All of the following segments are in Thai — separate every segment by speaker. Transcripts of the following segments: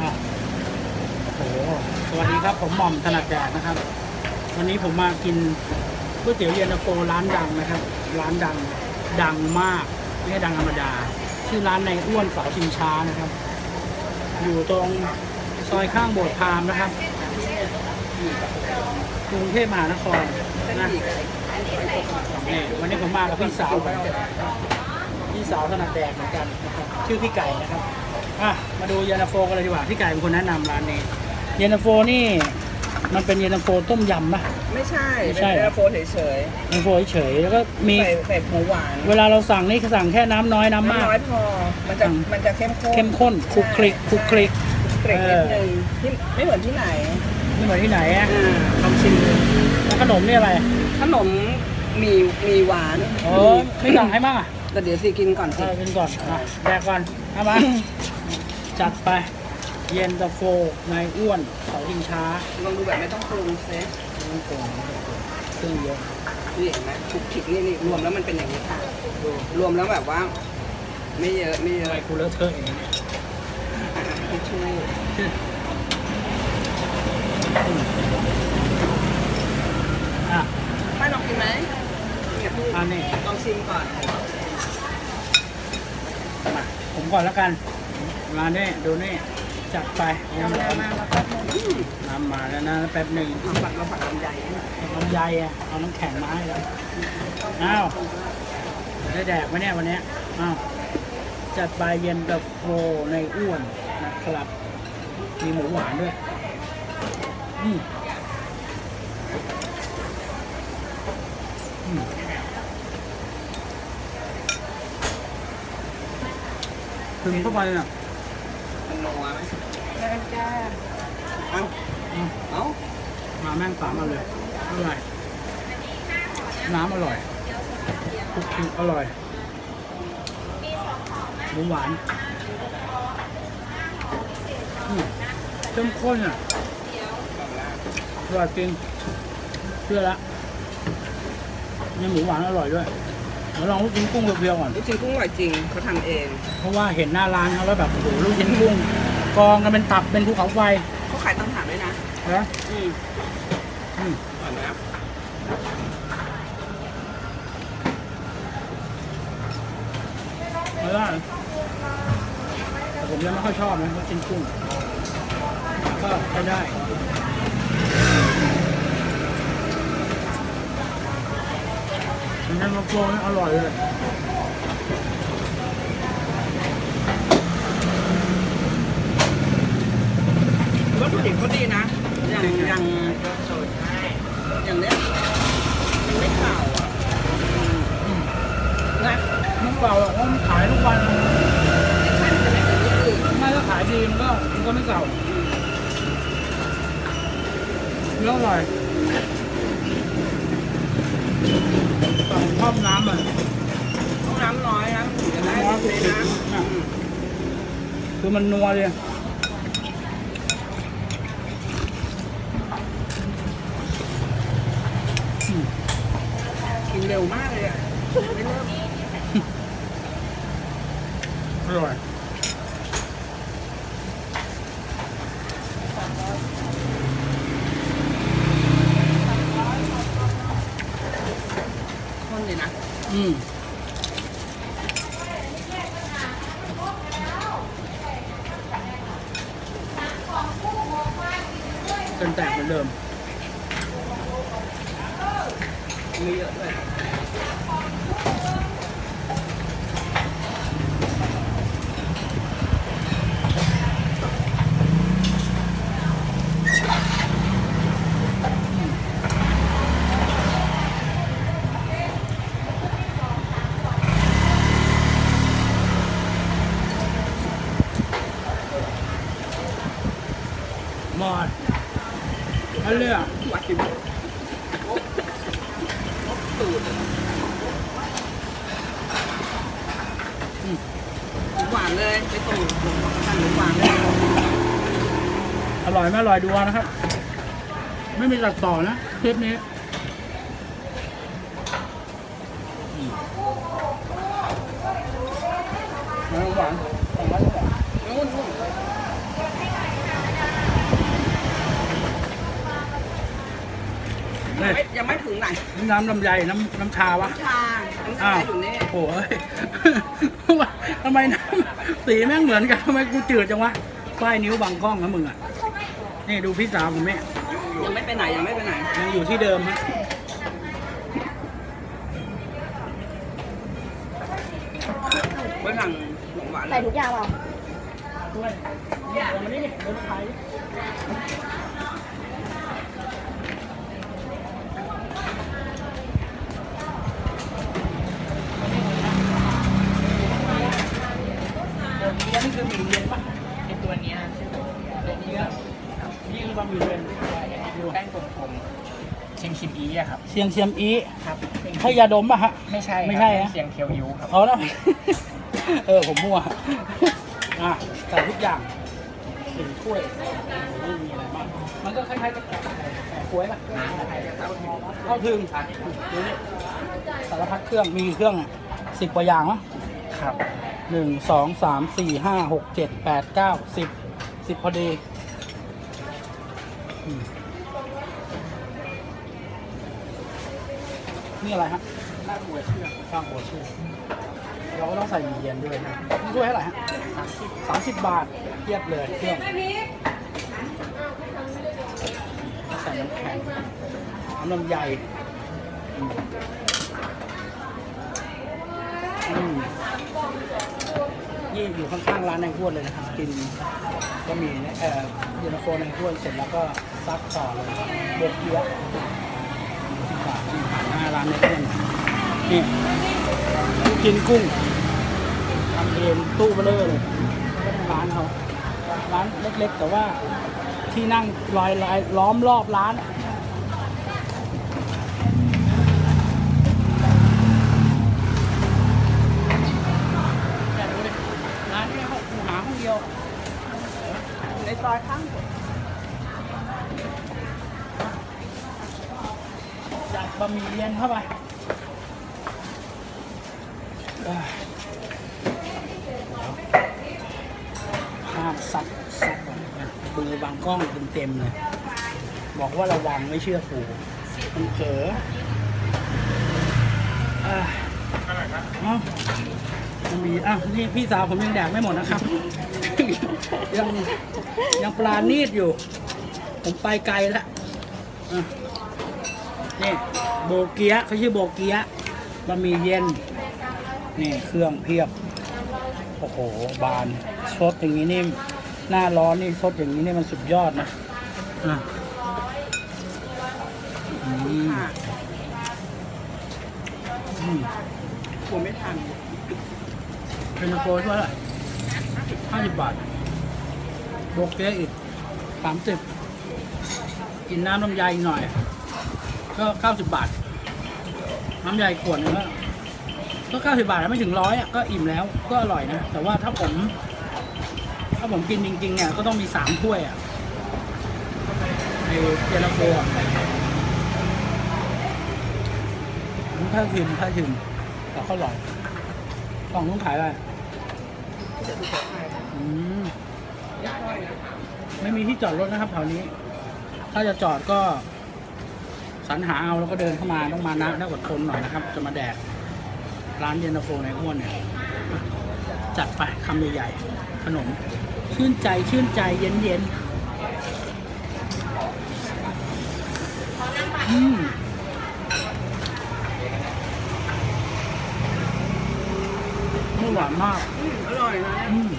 Speaker 1: อะโอ้โหสวัสดีครับ ผมหม่อมถนัดแดดนะครับ วันนี้ผมมากินก๋วยเตี๋ยวเย็นตาโฟร้านดังนะครับ ร้านดังดังมาก ไม่ใช่ดังธรรมดา ชื่อร้านในอ้วนเสาชิงช้านะครับ อยู่ตรงซอยข้างโบสถ์พราหมณ์นะครับกรุงเทพมหานครนะนี่วันนี้ผมมากับพี่สาวผมพี่สาวถนัดแดกเหมือนกันนะครับชื่อพี่ไก่นะครับ อะมาดูเย็นตาโฟกันเลยดีกว่าพี่ไก่เป็นคนแนะนำร้านนี้ เย็นตาโฟนี่ มันเป็นเย็นตาโฟต้มยำปะ
Speaker 2: ไม่ใช่
Speaker 1: ไม่
Speaker 2: เป็น
Speaker 1: ใช่
Speaker 2: เย็นตาโฟเฉย
Speaker 1: เย็นตาโฟเฉยๆแล้วก็
Speaker 2: ๆ
Speaker 1: มี
Speaker 2: ใส่ใส่หมูหวาน
Speaker 1: เวลาเราสั่งนี่สั่งแค่น้ำน้อยน้ำมาก
Speaker 2: น้ำน้อยพอ มันจะ
Speaker 1: อืม
Speaker 2: มันจะเข้มข้น
Speaker 1: เข้มข้นคลุกคลิกคลุกคลิก
Speaker 2: เกรกนิด
Speaker 1: เออ
Speaker 2: นึงที่ไม่เหมือนที่ไหน
Speaker 1: ไม่เหมือนที่ไหนอะ
Speaker 2: อ่าลองชิมดู
Speaker 1: แล้วขนมนี่อะไร
Speaker 2: ขนมมีมีหวาน
Speaker 1: โอ้ไม่สั่งให้บ้างอะ
Speaker 2: แต่เดี๋ยวสิกินก่อน
Speaker 1: เอ
Speaker 2: สิ
Speaker 1: อกินก่อนอะแดกก่อนเอามา จัดไป เย็นตาโฟนายอ้วนเขาทิงช้า
Speaker 2: ลองดูแบบไม่ต้องปรุงเซ
Speaker 1: ไม่ต้องโกงไม่ต้องโกงเครื่องเยอะ
Speaker 2: นี่เห็นไหมคลุกคลิกนี่นี่รวมแล้วมันเป็นอย่างนี้ค่ะรวมแล้วแบบว่า ไม่เยอะไม่เย
Speaker 1: ทำ
Speaker 2: อะ
Speaker 1: ไมกูเลอะเทอะอย่างนี้เนี่ย
Speaker 2: อะทิชชู่
Speaker 1: อะ
Speaker 2: ป้าลองกินไหมเนี่ยพี่
Speaker 1: อันนี้
Speaker 2: ลองชิมก่อน
Speaker 1: มาผมก่อนแล้วกัน มาเนี่ยดูนี่จัดไป
Speaker 2: เอามามามาแป๊บนึงอืม
Speaker 1: น้ำมาแล้วนะแป๊บหนึ่ง
Speaker 2: เอาผักเราผักลำไยนะ
Speaker 1: ลำไยอะเอาน้ำแข็งมาให้แล้วอ้าวได้แดกไหมเนี่ยวันเนี้ยอ้าวจัดไปเย็นตาโฟในอ้วนนะครับ มีหมูหวานด้วยอืมอืมถึงเข้าไปอะ
Speaker 2: มันนัวไหมได้จ้าเอา
Speaker 1: อืม
Speaker 2: เอา
Speaker 1: มาแม่งสามมาเลยอร่อยน้ำอร่อยคุกคิกอร่อยหมูหวานเข้มข้นอะอร่อยจริงเชื่อละเนี่ยหมูหวานอร่อยด้วย ดี๋ยวลองลูกชิ้นกุ้งเพียวๆก่อน
Speaker 2: ลูกชิ้นกุ้งอร่อยจริงเขาทำเอง
Speaker 1: เพราะว่าเห็นหน้าร้านเขาแล้วแบบโอ้โหลูกชิ้นกุ้งกองกันเป็นตับเป็นภูเขาไฟ
Speaker 2: เขาขายตามถามด้วยนะ
Speaker 1: นะ
Speaker 2: อืม
Speaker 1: อืม
Speaker 2: อร่อยไหมครับ
Speaker 1: ไม่ได้แต่ผมยังไม่ค่อยชอบนะลูกชิ้นกุ้งก็ใช้ได้ มันยังมาโปรนี่อร่อยเลย
Speaker 2: วัตถุดิบเขาดีนะ อย่างอย่างอย่างเนี้ยมันไม่ข่าวอะอืมนะ
Speaker 1: น้ำเปล่าอะเพราะมันขายทุกวัน
Speaker 2: ไม่ใช่มันจะไม่เหมือนที่อื่น
Speaker 1: ไม่ถ้าขายดีมันก็มันก็ไม่เก่าเนื้ออร่อย แต่ผมชอบน้ำมัน
Speaker 2: ต้องน้ำน้อยนะถึงจะได้
Speaker 1: น้อย
Speaker 2: เลยนะ
Speaker 1: สุดๆ
Speaker 2: อืม
Speaker 1: คือมันนัวเลยอืม
Speaker 2: กินเร็วมากเลยอะไม่เลิก
Speaker 1: อร่อย
Speaker 2: คนเลยนะ
Speaker 1: อืมเป็นแตกเหมือนเดิม
Speaker 2: มีเยอะด้วย
Speaker 1: หมดอันเลือก
Speaker 2: หวานอยู่ตูดหวานเลยไปตูดผมสั่งหวานเลย
Speaker 1: อร่อยไม่อร่อยดูเอานะครับ ไม่มีตัดต่อนะคลิปนี้อืมหวานหวานหวาน
Speaker 2: นู่นนู่น ยังไม่ยังไม่ถึงไหน
Speaker 1: น้ำลำไยน้ำน้ำชาวะ
Speaker 2: ชาน้ำชา
Speaker 1: อ้าว
Speaker 2: อยู่นี่
Speaker 1: โอ้ยทำไมน้ำสีแม่งเหมือนกันทำไมกูจืดจังวะป้ายนิ้วบังกล้องนะมึงอะ นี่ดูพี่สาวผมเนี่ย
Speaker 2: ยังไม่ไปไหนยังไม่ไปไหน
Speaker 1: ยังอยู่ที่เดิมฮะ
Speaker 2: เบื้องหลังหลงหวาน
Speaker 3: ใส่ทุกอย่างเปล่า
Speaker 1: ด้วยเนี่ยเดี๋ยวมานี่เดินไป สียงเซียมอี
Speaker 4: ครับ
Speaker 1: ใช่ยาดมป่ะฮะ
Speaker 4: ไม่ใช่
Speaker 1: ไม่ใช่
Speaker 4: ครับ
Speaker 1: ฮะ
Speaker 4: เชียงเคียวยูครับ
Speaker 1: เอาแล้ว เออ ผมมั่วอะใส่ทุกอย่างถึงถ้วยไม่มีอะไรมากมันก็คล้ายๆกับแกะแกะกล้วยป่ะเข้าถึงดูนี่สารพัดเครื่องมีกี่เครื่องอะสิบกว่าอย่างมั้ง
Speaker 4: ครับ
Speaker 1: หนึ่งสองสามสี่ห้าหกเจ็ดแปดเก้าสิบสิบพอดีอืม นี่อะไรฮะลาบบัวเชื่อมข้างบัวเชื่อมเราก็ต้องใส่หมี่เย็นด้วยนะนี่ด้วยเท่าไหร่ฮะสามสิบบาทเทียบเลยเครื่องใส่น้ำแข็งน้ำนมใหญ่อืมอืมนี่อยู่ข้างๆร้านในห้วนเลยนะครับ กินก็มีนะเอ่อเย็นตาโฟในห้วนเสร็จแล้วก็ซักต่อเลยบวกเยอะ ที่ผ่านที่ผ่านหน้าร้านในห้วนนี่ลูกชิ้นกุ้งทำเองตู้เบลอเลยเป็นร้านเขาร้านเล็กๆ แต่ว่าที่นั่งลอยลายล้อมรอบร้านแต่ดูดิร้านนี้เขาหาห้องเดียว
Speaker 2: ในซอยข้าง
Speaker 1: จัด บะหมี่เย็นเข้าไปเอ้ยห้ามซัดซัดก่อนนะดูบางกล้องเต็มๆเลย บอกว่าระวังไม่เชื่อกูมันเผลอเอ้ยเอ้ามันมีอ้าวนี่พี่สาวผมยังแดกไม่หมดนะครับ ยังยังปลานีดอยู่ ผมไปไกลแล้วอะ นี่โบเกียเขาชื่อโบเกียบะหมี่เย็น นี่เครื่องเพียบ โอ้โห บานซดอย่างนี้นี่ หน้าร้อนนี่ซดอย่างนี้นี่มันสุดยอดนะอะอืม
Speaker 2: กลัวไม่ทัน
Speaker 1: เป็นโฟเท่าไหร่ห้าสิบบาทโบเกียะอีกสามสิบกินน้ำลำไยอีกหน่อย ก็เก้าสิบบาท น้ำใยขวดนึงก็ก็เก้าสิบาทแล้วไม่ถึงร้อยอะก็อิ่มแล้วก็อร่อยนะ แต่ว่าถ้าผม ถ้าผมกินจริง ๆ เนี่ย ก็ต้องมีสามถ้วยอะในเจลาโฟอะถ้าถึงถ้าถึงแต่ก็อร่อยกล่องนู้นขายอะไรไม่มีที่จอดรถนะครับแถวนี้ ถ้าจะจอดก็ สรรหาเอาแล้วก็เดินเข้ามาต้องมานะน่าอดทนหน่อยนะครับ จะมาแดกร้านเย็นตาโฟในอ้วนเนี่ยจัดไปคำใหญ่ๆขนม ชื่นใจชื่นใจเย็นเย็นๆอืมไม่หวานมาก
Speaker 2: อืมอร่อยนะ
Speaker 1: อืม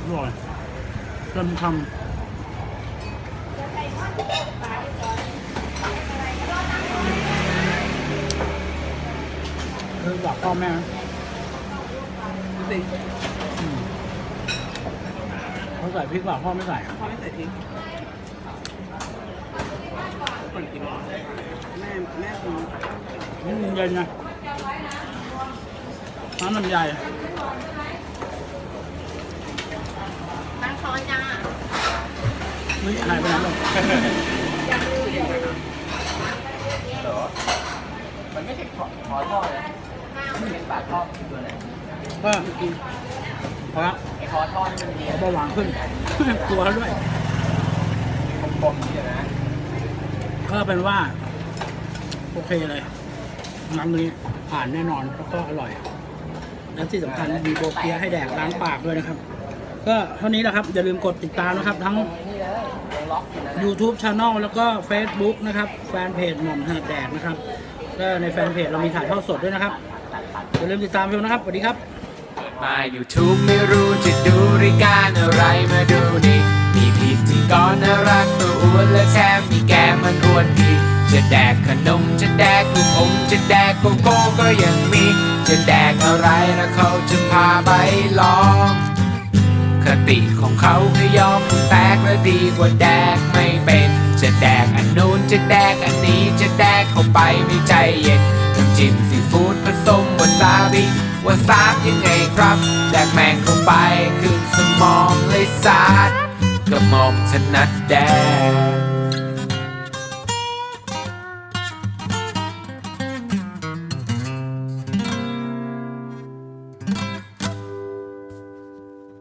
Speaker 1: อร่อยเต็มคำ เออบอกพ่อแม่นะ
Speaker 2: ดูสิ
Speaker 1: อืมเขาใส่พริกเปล่าพ่อไม่ใส่
Speaker 2: พ่อไม่ใส่พริกคนกินแม่แม่กิน
Speaker 1: นี่มันเย็นนะน้ำมันใหญ่
Speaker 3: ตั้งช้อนจ้า
Speaker 1: ไม่หายไปไหนหรอก
Speaker 4: มันไม่ใช่ขอขอทอดนะมันเป็นปากทอดตัวอะไร
Speaker 1: ก็กินพอละ
Speaker 4: ไอคอทอดมันมี
Speaker 1: เบาหวานขึ้นกลัวแล้วด้วย
Speaker 4: กลมๆนี่นะ
Speaker 1: ก็เป็นว่า โอเคเลยน้ำนี้ผ่านแน่นอนแล้วก็อร่อย และที่สำคัญมีโบเกียให้แดกล้างปากด้วยนะครับ ก็เท่านี้แหละครับ อย่าลืมกดติดตามนะครับ ทั้ง
Speaker 4: ลยล็อกอยู่นะ
Speaker 1: YouTube Channel แล้วก็ Facebook นะครับ แฟนเพจหม่อมถนัดแดกนะครับก็ในแฟนเพจเรามีถ่ายทอดสดด้วยนะครับอย่าลืมติดตามชมนะครับสวัสดีครับ
Speaker 5: มา YouTube ไม่รู้จะดูรายการอะไรมาดูดิมีพิธีกรน่ารักตัวอ้วนและแถมมีแกมมันอ้วนดีจะแดกขนมจะแดกลูกอมจะแดกโกโก้ก็ยังมี จะแดกอะไรแล้วเขาจะพาไปลอง คติของเขาคือยอมแตกและดีกว่าแดกไม่เป็น จะแดกอันนู้นจะแดกอันนี้จะแดกเข้าไปไม่ใจเย็นน้ำจิ้มซีฟู้ดผสมวาซาบิวาซาบยังไงครับ แดกแมงเข้าไปขึ้นสมองเลยสาดกระหม่อมถนัดแดก